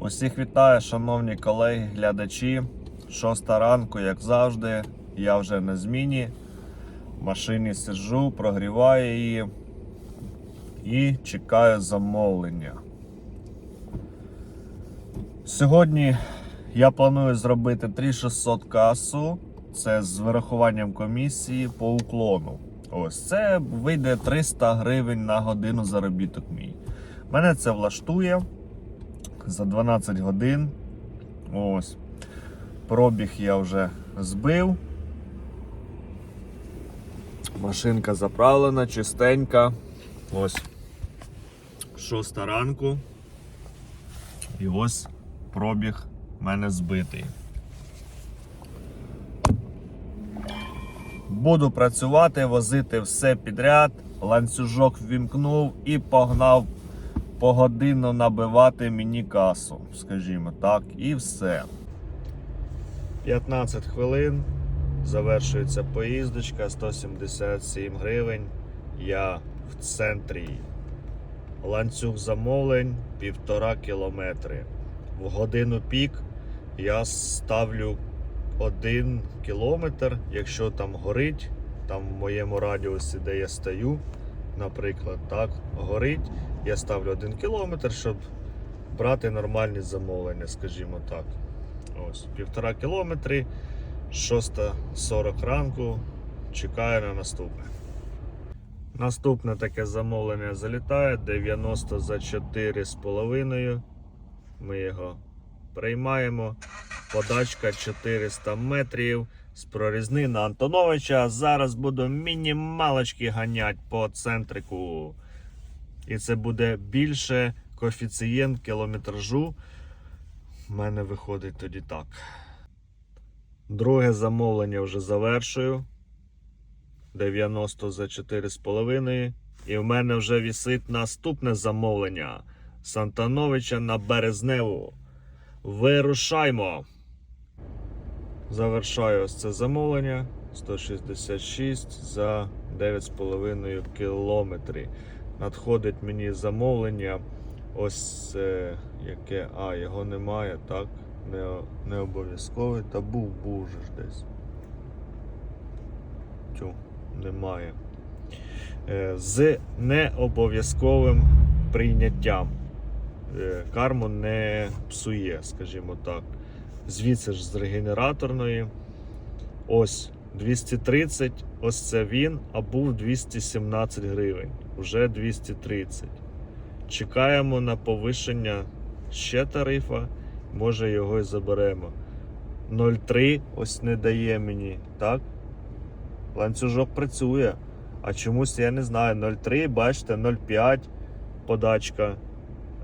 Усіх вітаю, шановні колеги, глядачі. Шоста ранку, як завжди, я вже на зміні. В машині сиджу, прогріваю її і чекаю замовлення. Сьогодні я планую зробити 3600 касу. Це з вирахуванням комісії по уклону. Ось це вийде 300 гривень на годину заробіток мій. Мене це влаштує за 12 годин. Ось. Пробіг я вже збив. Машинка заправлена, чистенька. Ось. Шоста ранку. І ось пробіг в мене збитий. Буду працювати, возити все підряд. Ланцюжок ввімкнув і погнав погодинно набивати мені касу, скажімо так, і все. 15 хвилин. Завершується поїздочка 177 гривень. Я в центрі. Ланцюг замовлень півтора кілометри. В годину пік я ставлю один кілометр, якщо там горить, там в моєму радіусі, де я стою, наприклад, так, горить, я ставлю один кілометр, щоб брати нормальні замовлення, скажімо так. Ось, півтора кілометри, 6.40 ранку. Чекаю на наступне. Наступне таке замовлення залітає 90 за 4,5. Ми його приймаємо. Подачка 400 метрів з прорізни на Антоновича. Зараз буду мінімалочки ганять по центрику. І це буде більше коефіцієнт кілометражу. У мене виходить тоді так. Друге замовлення вже завершую. 90 за 4,5. І в мене вже вісить наступне замовлення. Сантановича на Березневу. Вирушаймо! Завершаю ось це замовлення 166 за 9,5 кілометрів. Надходить мені замовлення. Ось це яке. А, його немає, так? Не, не обов'язковий. Та був, був ж десь. Тю, немає. Е, З необов'язковим прийняттям. Е, Карму не псує, скажімо так. Звідси ж з регенераторної. Ось 230, ось це він, а був 217 гривень. Вже 230. Чекаємо на повищення ще тарифа. Може його і заберемо. 0,3 ось не дає мені, так? Ланцюжок працює. А чомусь я не знаю. 0,3, бачите, 0,5 подачка.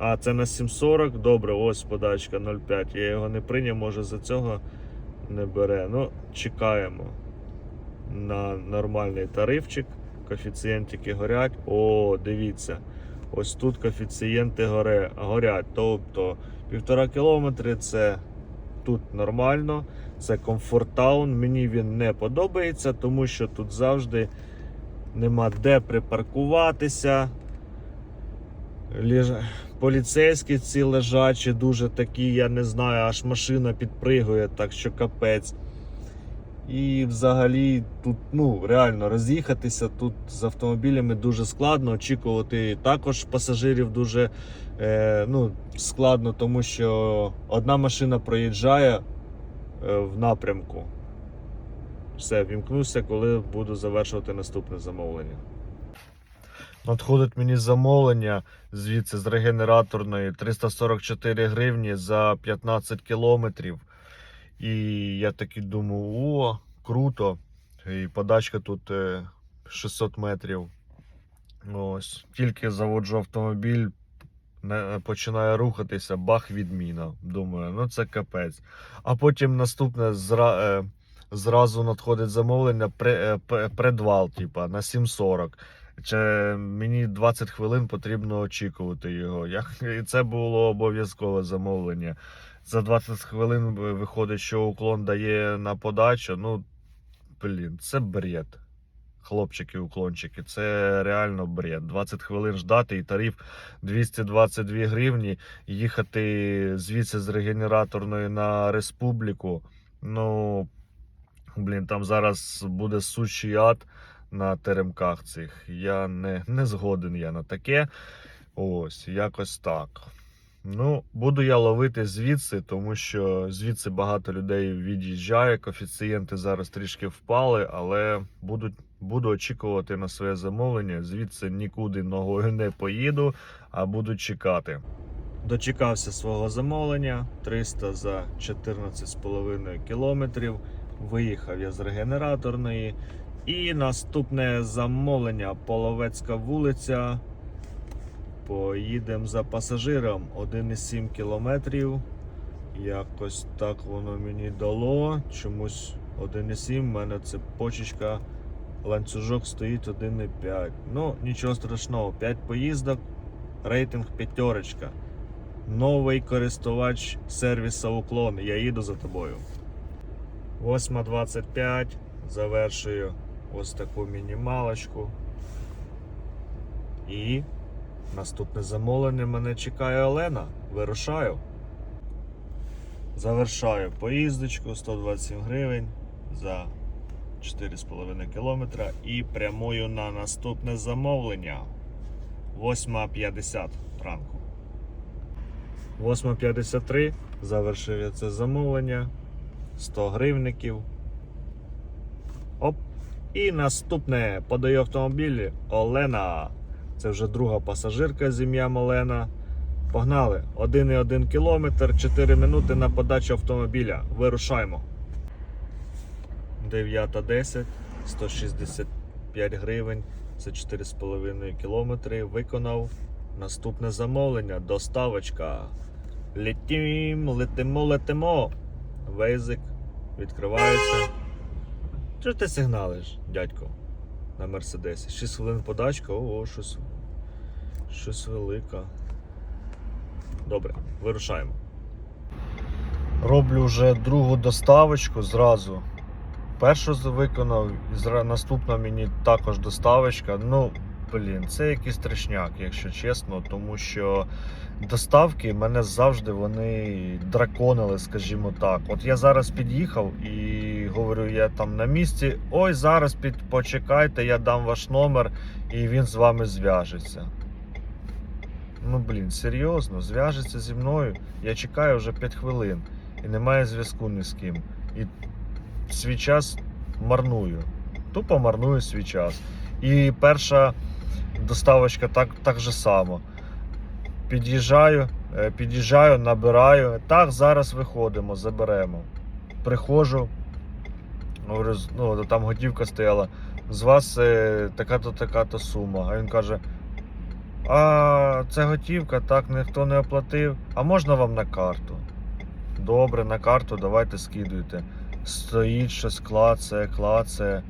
А, це на 740. Добре, ось подачка 0,5. Я його не прийняв, може за цього не бере. Ну, чекаємо на нормальний тарифчик. Коефіцієнтики горять. О, дивіться. Ось тут коефіцієнти горе, горять. Тобто півтора кілометри це тут нормально. Це комфорттаун. Мені він не подобається, тому що тут завжди нема де припаркуватися. Поліцейські ці лежачі, дуже такі, я не знаю, аж машина підпригує, так що капець. І взагалі тут ну, реально роз'їхатися тут з автомобілями дуже складно. Очікувати також пасажирів дуже е, ну, складно, тому що одна машина проїжджає е, в напрямку. Все, вімкнуся, коли буду завершувати наступне замовлення. Надходить мені замовлення звідси з регенераторної 344 гривні за 15 кілометрів. І я такий думаю, о, круто. І подачка тут е, 600 метрів. Ось. Тільки заводжу автомобіль, починає рухатися, бах, відміна. Думаю, ну це капець. А потім наступне зра, е, зразу надходить замовлення е, предвал, типа, на 740. Чи мені 20 хвилин потрібно очікувати його. Я, і це було обов'язкове замовлення. За 20 хвилин виходить, що уклон дає на подачу. Ну, блін, це бред. хлопчики-уклончики, це реально бред. 20 хвилин ждати і тариф 222 гривні. Їхати звідси з регенераторної на республіку. Ну, блін, там зараз буде сучий ад на теремках цих. Я не, не згоден я на таке. Ось, якось так. Ну, буду я ловити звідси, тому що звідси багато людей від'їжджає. Коефіцієнти зараз трішки впали, але будуть, буду очікувати на своє замовлення. Звідси нікуди ногою не поїду, а буду чекати. Дочекався свого замовлення 300 за 14,5 кілометрів. Виїхав я з регенераторної. І наступне замовлення Половецька вулиця. Поїдемо за пасажиром 1,7 кілометрів. Якось так воно мені дало. Чомусь 1,7, в мене це почечка, ланцюжок стоїть 1,5. Ну, нічого страшного, 5 поїздок, рейтинг п'ятерочка. Новий користувач сервіса уклон. Я їду за тобою. 8.25. Завершую ось таку мінімалочку. І Наступне замовлення мене чекає Олена. Вирушаю. Завершаю поїздочку 127 гривень за 4,5 кілометра і прямую на наступне замовлення. 8.50 ранку. 8.53 завершив я це замовлення. 100 гривників. Оп. І наступне подаю автомобілі Олена. Це вже друга пасажирка з ім'ям Олена. Погнали! 1,1 кілометр, 4 минути на подачу автомобіля. Вирушаємо. 9.10, 165 гривень. Це 4,5 кілометри. Виконав наступне замовлення. Доставочка. Летім, летимо, летимо. Вейзик відкривається. Чого ти сигналиш, дядько? на Мерседесі. 6 хвилин подачка, ого, щось, щось велике. Добре, вирушаємо. Роблю вже другу доставочку зразу. Першу виконав, і наступна мені також доставочка. Ну, блін, це якийсь страшняк, якщо чесно, тому що доставки мене завжди вони драконили, скажімо так. От я зараз під'їхав і говорю, я там на місці. Ой, зараз під почекайте, я дам ваш номер і він з вами зв'яжеться. Ну, блін, серйозно, зв'яжеться зі мною. Я чекаю вже 5 хвилин і немає зв'язку ні з ким. І свій час марную. Тупо марную свій час. І перша доставочка так, так же само. Під'їжджаю, е, під'їжджаю, набираю. Так, зараз виходимо, заберемо. Приходжу, ну, там готівка стояла. З вас е, така-то така-то сума. А він каже: А це готівка, так ніхто не оплатив. А можна вам на карту? Добре, на карту давайте скидуйте. Стоїть щось клацає, клацає.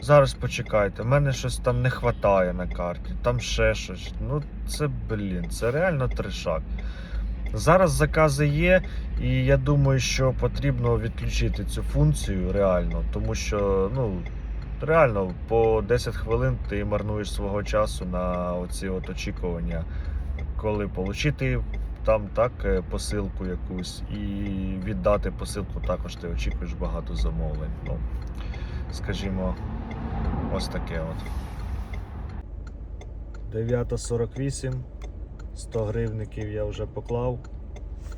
Зараз почекайте, в мене щось там не вистачає на карті, там ще щось. Ну це блін, це реально трешак. Зараз закази є, і я думаю, що потрібно відключити цю функцію реально, тому що ну реально по 10 хвилин ти марнуєш свого часу на оці от очікування, коли отримати там так е, посилку якусь і віддати посилку також ти очікуєш багато замовлень. Ну, скажімо, ось таке от. 9.48, 100 гривників я вже поклав.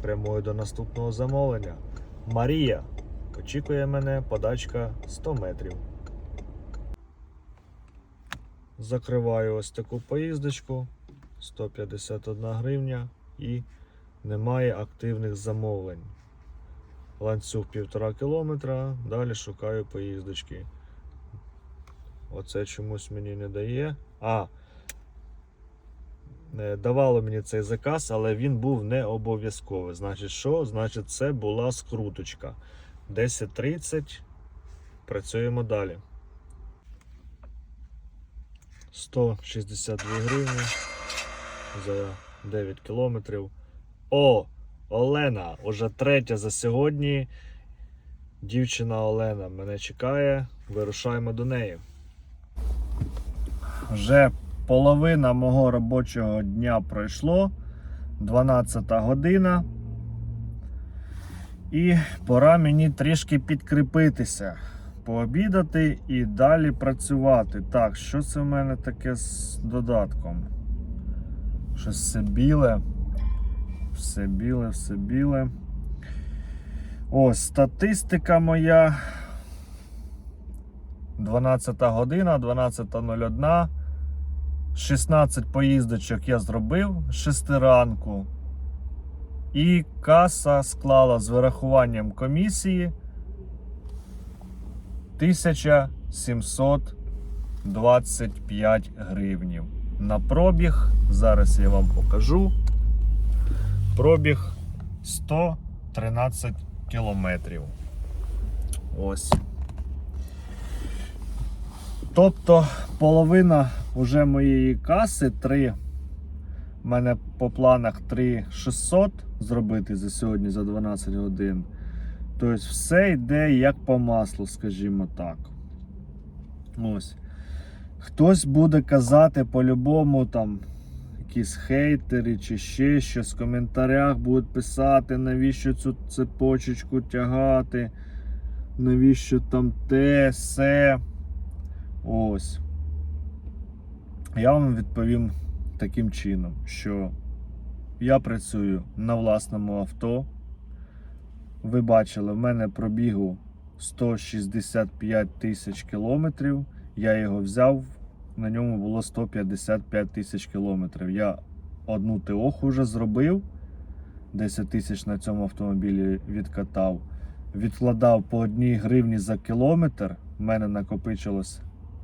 Прямую до наступного замовлення. Марія. Очікує мене подачка 100 метрів. Закриваю ось таку поїздочку. 151 гривня і немає активних замовлень. Ланцюг 1,5 кілометра, далі шукаю поїздочки. Оце чомусь мені не дає. А, давало мені цей заказ, але він був не обов'язковий. Значить, що? Значить, це була скруточка. 10.30. Працюємо далі. 162 гривні за 9 кілометрів. О, Олена, уже третя за сьогодні. Дівчина Олена мене чекає. Вирушаємо до неї. вже половина мого робочого дня пройшло. 12 година. І пора мені трішки підкріпитися, пообідати і далі працювати. Так, що це в мене таке з додатком? Щось все біле. Все біле, все біле. Ось статистика моя. 12 година, 12.01. 16 поїздочок я зробив з 6 ранку. І каса склала з вирахуванням комісії 1725 гривнів. На пробіг, зараз я вам покажу. Пробіг 113 кілометрів. Ось. Тобто половина вже моєї каси 3. У мене по планах 3600 зробити за сьогодні за 12 годин. Тобто все йде як по маслу, скажімо так. Ось. Хтось буде казати по-любому там якісь хейтери чи ще щось в коментарях будуть писати, навіщо цю цепочечку тягати, навіщо там те, се. Ось. Я вам відповім таким чином, що я працюю на власному авто. Ви бачили, в мене пробігу 165 тисяч кілометрів. Я його взяв, на ньому було 155 тисяч кілометрів. Я одну ТОХ вже зробив, 10 тисяч на цьому автомобілі відкатав. Відкладав по одній гривні за кілометр. У мене накопичилось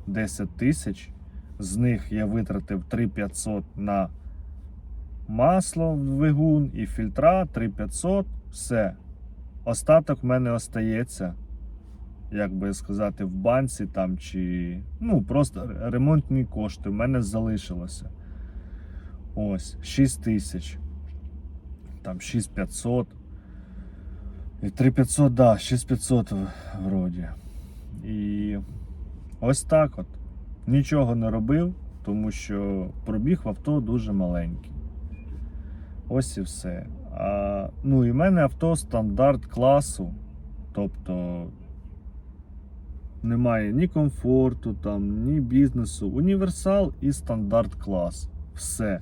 10 тисяч. З них я витратив 3500 на масло в двигун і фільтра 3500. Все. Остаток в мене остається, як би сказати, в банці там чи. Ну, просто ремонтні кошти в мене залишилося. Ось, 6 тисяч. Там 6500. І 3500, да, 6500 вроді. І ось так от. Нічого не робив, тому що пробіг в авто дуже маленький. Ось і все. А, ну і в мене авто стандарт класу. Тобто немає ні комфорту, там, ні бізнесу. Універсал і стандарт клас. Все.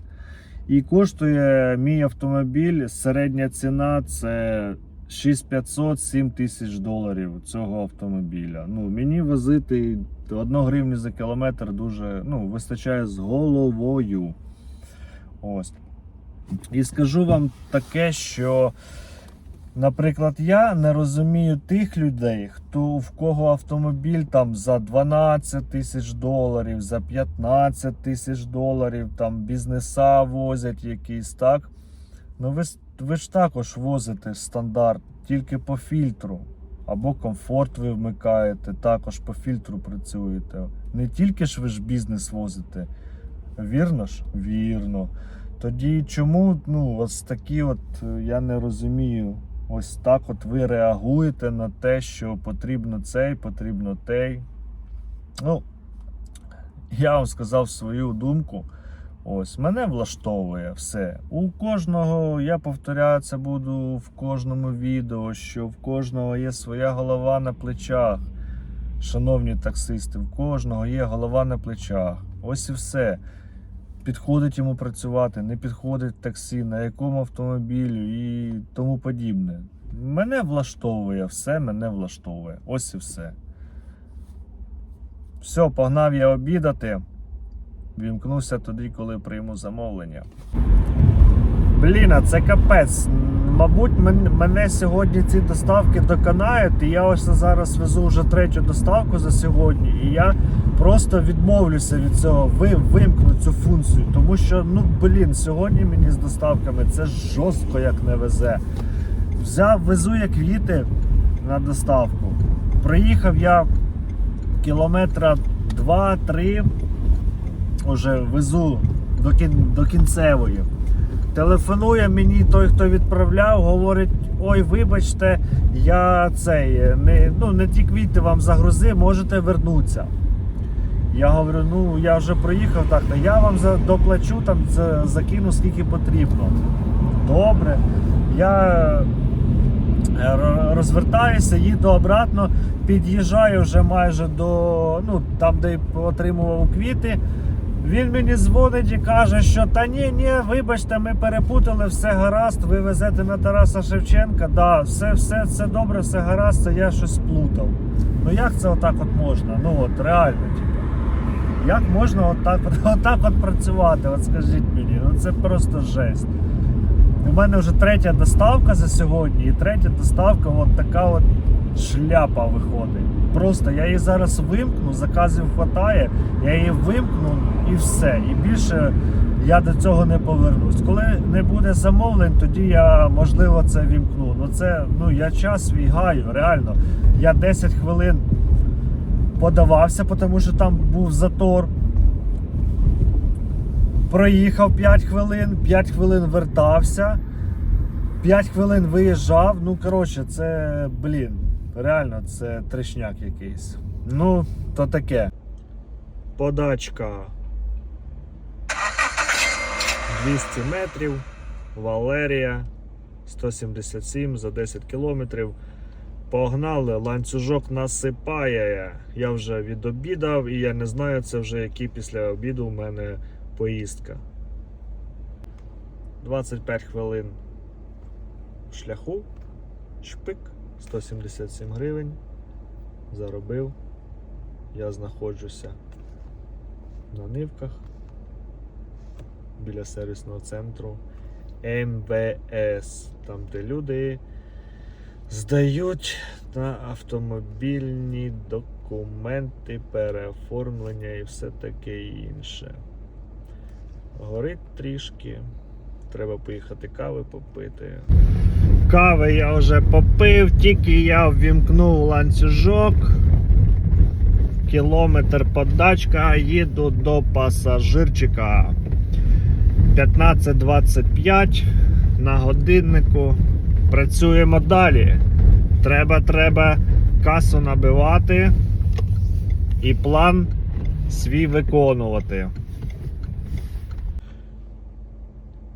І коштує мій автомобіль, середня ціна це 6500-7 тисяч доларів цього автомобіля. Ну, мені возити 1 гривню за кілометр дуже ну, вистачає з головою. Ось. І скажу вам таке, що, наприклад, я не розумію тих людей, хто в кого автомобіль там за 12 тисяч доларів, за 15 тисяч доларів, там бізнеса возять якісь так. Ну ви, ви ж також возите стандарт тільки по фільтру. Або комфорт ви вмикаєте, також по фільтру працюєте. Не тільки ж ви ж бізнес возите. Вірно ж? Вірно. Тоді чому ну, ось такі от е, я не розумію. Ось так от ви реагуєте на те, що потрібно цей, потрібно той. Ну, я вам сказав свою думку. Ось, мене влаштовує все. У кожного, я повторяю це буду в кожному відео, що в кожного є своя голова на плечах. Шановні таксисти, в кожного є голова на плечах. Ось і все. Підходить йому працювати, не підходить таксі, на якому автомобілю і тому подібне. Мене влаштовує, все мене влаштовує. Ось і все. Все, погнав я обідати. Вімкнуся тоді, коли прийму замовлення. Блін, а це капець. Мабуть, мен- мене сьогодні ці доставки доконають, і я ось зараз везу вже третю доставку за сьогодні, і я просто відмовлюся від цього, ви, вимкну цю функцію. Тому що, ну блін, сьогодні мені з доставками це жорстко як не везе. Взяв, везу я квіти на доставку. Приїхав я кілометра 2-3 уже везу до, кін, до кінцевої. Телефонує мені той, хто відправляв, говорить: ой, вибачте, я цей не, ну, не ті квіти вам загрузив, можете вернутися. Я говорю, ну я вже проїхав так, я вам доплачу там за, закину скільки потрібно. Добре. Я е, розвертаюся, їду обратно, під'їжджаю вже майже до ну, там, де отримував квіти. Він мені дзвонить і каже, що та ні, ні, вибачте, ми перепутали, все гаразд, ви везете на Тараса Шевченка. Да, все, все, все добре, все гаразд, це я щось сплутав. Ну як це отак от можна? Ну от реально, типу. Як можна отак, от, отак от працювати? От скажіть мені, ну це просто жесть. У мене вже третя доставка за сьогодні, і третя доставка, от така от шляпа виходить. Просто я її зараз вимкну, заказів хватає, я її вимкну і все. І більше я до цього не повернусь. Коли не буде замовлень, тоді я можливо це вімкну. Ну це ну я час свій реально. Я 10 хвилин подавався, тому що там був затор. Проїхав 5 хвилин, 5 хвилин вертався, 5 хвилин виїжджав. Ну, коротше, це, блін, реально, це трешняк якийсь. Ну, то таке. Подачка 200 метрів. Валерія 177 за 10 кілометрів. Погнали, ланцюжок насипає. Я вже відобідав і я не знаю, це вже який після обіду у мене поїздка. 25 хвилин шляху. Шпик 177 гривень. Заробив. Я знаходжуся на нивках біля сервісного центру МВС, там де люди здають на автомобільні документи, переоформлення і все таке інше. Горить трішки. Треба поїхати кави попити. Кави я вже попив, тільки я ввімкнув ланцюжок. Кілометр подачка, їду до пасажирчика. 15.25 на годиннику. Працюємо далі. Треба, треба касу набивати і план свій виконувати.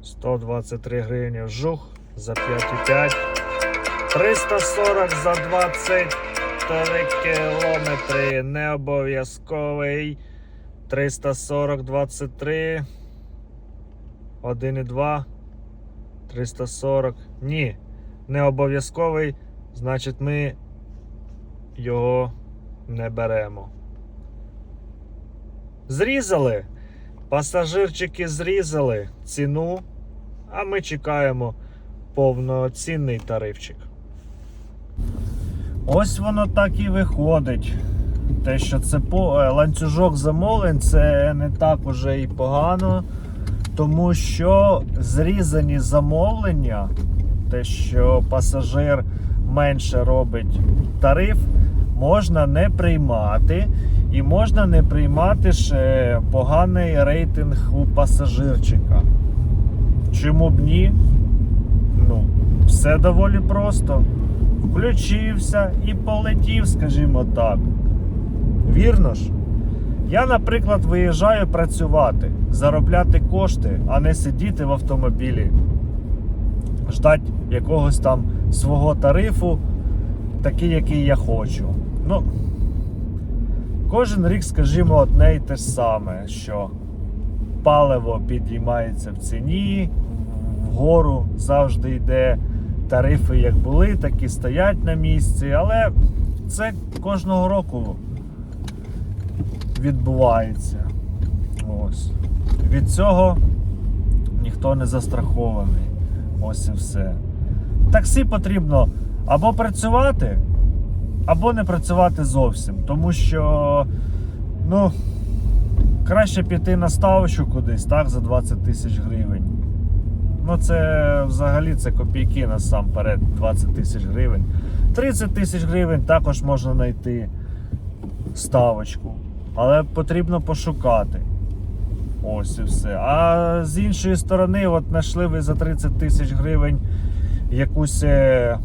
123 гривні вжух за 5,5. 340 за 23 кілометри. Не обов'язковий. 340 23. 1,2. 340. Ні. Не обов'язковий. Значить, ми його не беремо. Зрізали. Пасажирчики зрізали ціну, а ми чекаємо повноцінний тарифчик. Ось воно так і виходить. Те, що це е, ланцюжок замовлень, це не так уже і погано, тому що зрізані замовлення, те, що пасажир менше робить тариф, можна не приймати. І можна не приймати ще поганий рейтинг у пасажирчика. Чому б ні? Все доволі просто. Включився і полетів, скажімо так. Вірно ж? Я, наприклад, виїжджаю працювати, заробляти кошти, а не сидіти в автомобілі, ждати якогось там свого тарифу, такий, який я хочу. Ну, кожен рік, скажімо, одне й те ж саме, що паливо підіймається в ціні, вгору завжди йде. Тарифи як були, так і стоять на місці, але це кожного року відбувається. Ось. Від цього ніхто не застрахований. Ось і все. Таксі потрібно або працювати, або не працювати зовсім. Тому що, ну, краще піти на ставочку кудись, так, за 20 тисяч гривень. Ну, це взагалі це копійки насамперед 20 тисяч гривень. 30 тисяч гривень також можна знайти ставочку. Але потрібно пошукати. Ось і все. А з іншої сторони, от знайшли ви за 30 тисяч гривень якусь е,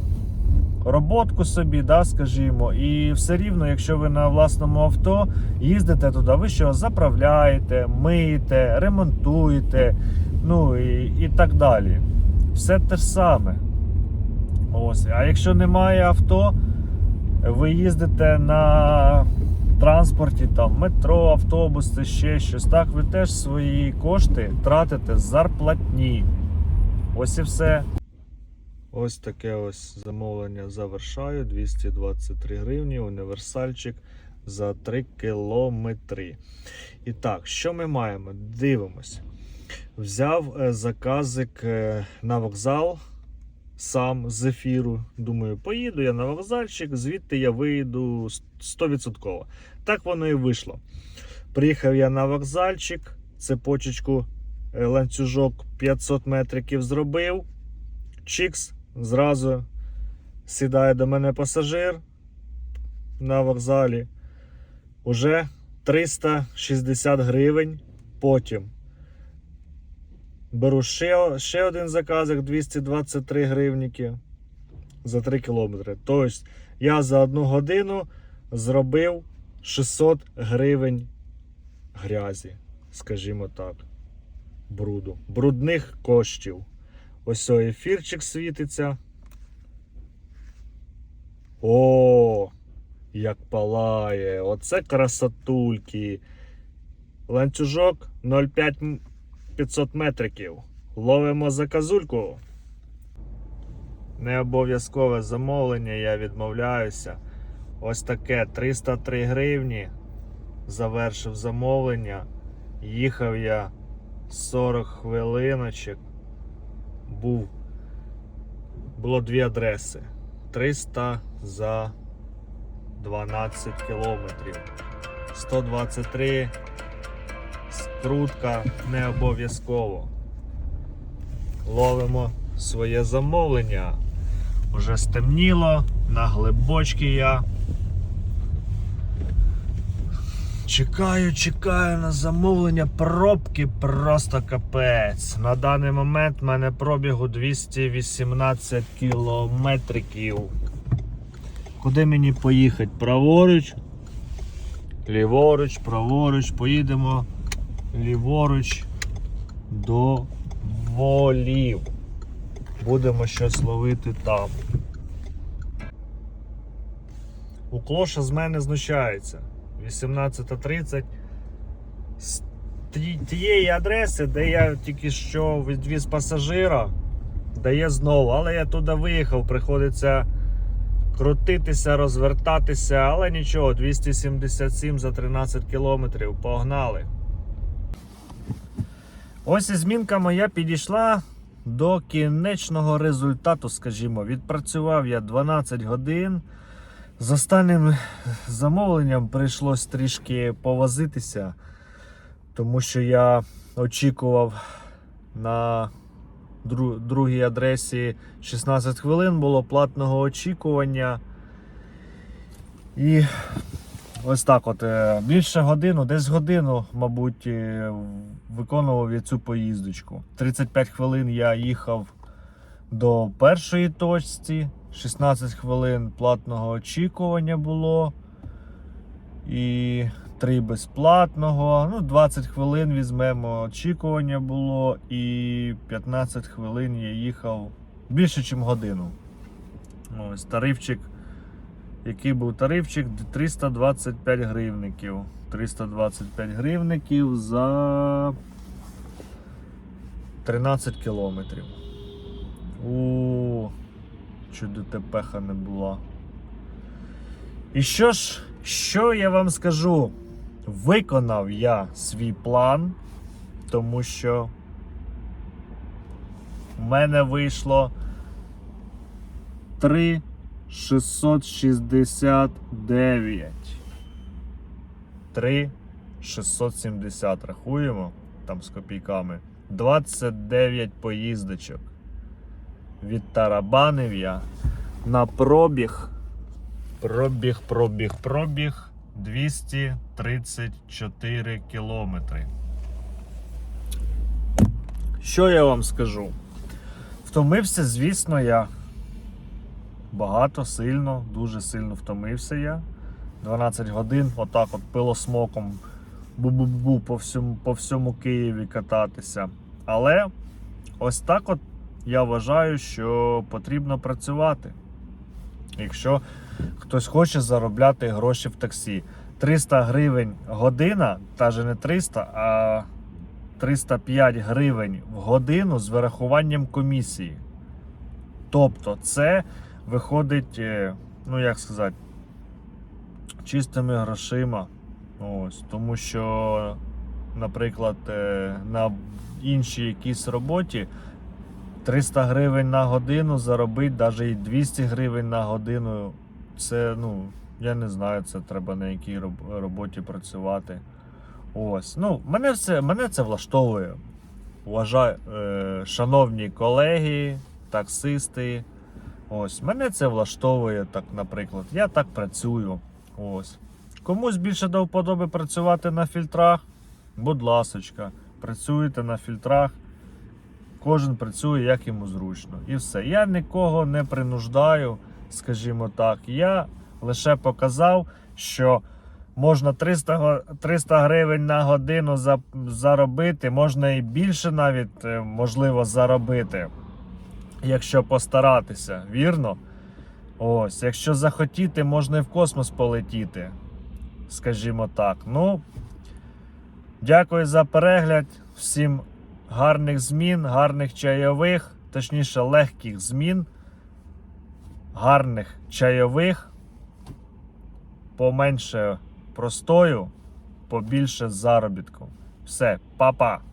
роботку собі, да, скажімо, і все рівно, якщо ви на власному авто їздите туди, ви що заправляєте, миєте, ремонтуєте, ну і, і так далі. Все те ж саме. Ось. А якщо немає авто, ви їздите на транспорті, там метро, автобус, це ще щось. Так, ви теж свої кошти тратите зарплатні. Ось і все. Ось таке ось замовлення завершаю. 223 гривні, універсальчик за 3 кілометри. І так, що ми маємо? Дивимось. Взяв е, заказик е, на вокзал сам з ефіру. Думаю, поїду я на вокзальчик, звідти я вийду 100%. Так воно і вийшло. Приїхав я на вокзальчик, цепочечку, е, ланцюжок 500 метриків зробив. Чікс, зразу сідає до мене пасажир на вокзалі. Уже 360 гривень. Потім беру ще, ще один заказик 223 гривніки за 3 кілометри. Тобто я за одну годину зробив 600 гривень грязі, скажімо так, бруду, брудних коштів. Ось о, ефірчик світиться. О, як палає! Оце красотульки. Ланцюжок 0,5 м- 500 метриків. Ловимо заказульку. Не обов'язкове замовлення, я відмовляюся. Ось таке 303 гривні. Завершив замовлення. Їхав я 40 хвилиночок був. Було дві адреси. 300 за 12 кілометрів. 123 скрутка не обов'язково. Ловимо своє замовлення. Уже стемніло, на глибочки я. Чекаю, чекаю на замовлення. Пробки просто капець. На даний момент в мене пробігу 218 кілометриків. Куди мені поїхати? Праворуч, ліворуч, праворуч, поїдемо ліворуч до волів. Будемо щось ловити там. У клоша з мене знущається. 18.30 з тієї адреси, де я тільки що відвіз пасажира, дає знову. Але я туди виїхав, приходиться крутитися, розвертатися, але нічого, 277 за 13 кілометрів. Погнали. Ось і змінка моя підійшла до кінечного результату, скажімо. Відпрацював я 12 годин. З останнім замовленням прийшлось трішки повозитися, тому що я очікував на дру- другій адресі 16 хвилин було платного очікування. І ось так от е, більше годину, десь годину, мабуть, е, виконував я цю поїздочку. 35 хвилин я їхав до першої точці, 16 хвилин платного очікування було. І 3 безплатного. Ну, 20 хвилин візьмемо очікування було. І 15 хвилин я їхав більше, ніж годину. Ось тарифчик. Який був тарифчик? 325 гривників. 325 гривників за 13 кілометрів. У чудо ТПХ не була. І що ж, що я вам скажу? Виконав я свій план, тому що в мене вийшло 3,669. 3,670 рахуємо там з копійками. 29 поїздочок. Відтарабанив я на пробіг. Пробіг, пробіг, пробіг 234 кілометри. Що я вам скажу? Втомився, звісно, я. Багато, сильно, дуже сильно втомився я. 12 годин, отак от пилосмоком бу-бу-бу по всьому, по всьому Києві кататися. Але ось так от я вважаю, що потрібно працювати. Якщо хтось хоче заробляти гроші в таксі. 300 гривень година, навіть не 300, а 305 гривень в годину з вирахуванням комісії. Тобто це виходить, е, ну як сказати, чистими грошима. Ось, тому що, наприклад, е, на іншій якійсь роботі 300 гривень на годину заробити, навіть і 200 гривень на годину. Це, ну, я не знаю, це треба на якій роботі працювати. Ось. Ну, мене, все, мене це влаштовує. Вважаю, е, шановні колеги, таксисти. Ось, мене це влаштовує, так, наприклад. Я так працюю. Ось. Комусь більше до вподоби працювати на фільтрах. Будь ласочка, працюйте на фільтрах. Кожен працює як йому зручно. І все. Я нікого не принуждаю, скажімо так. Я лише показав, що можна 300, 300 гривень на годину за- заробити, можна і більше навіть е, можливо заробити, якщо постаратися, вірно? Ось, якщо захотіти, можна і в космос полетіти. Скажімо так. Ну, дякую за перегляд. Всім гарних змін, гарних чайових, точніше, легких змін, гарних чайових, поменше простою, побільше заробітку. Все, па-па!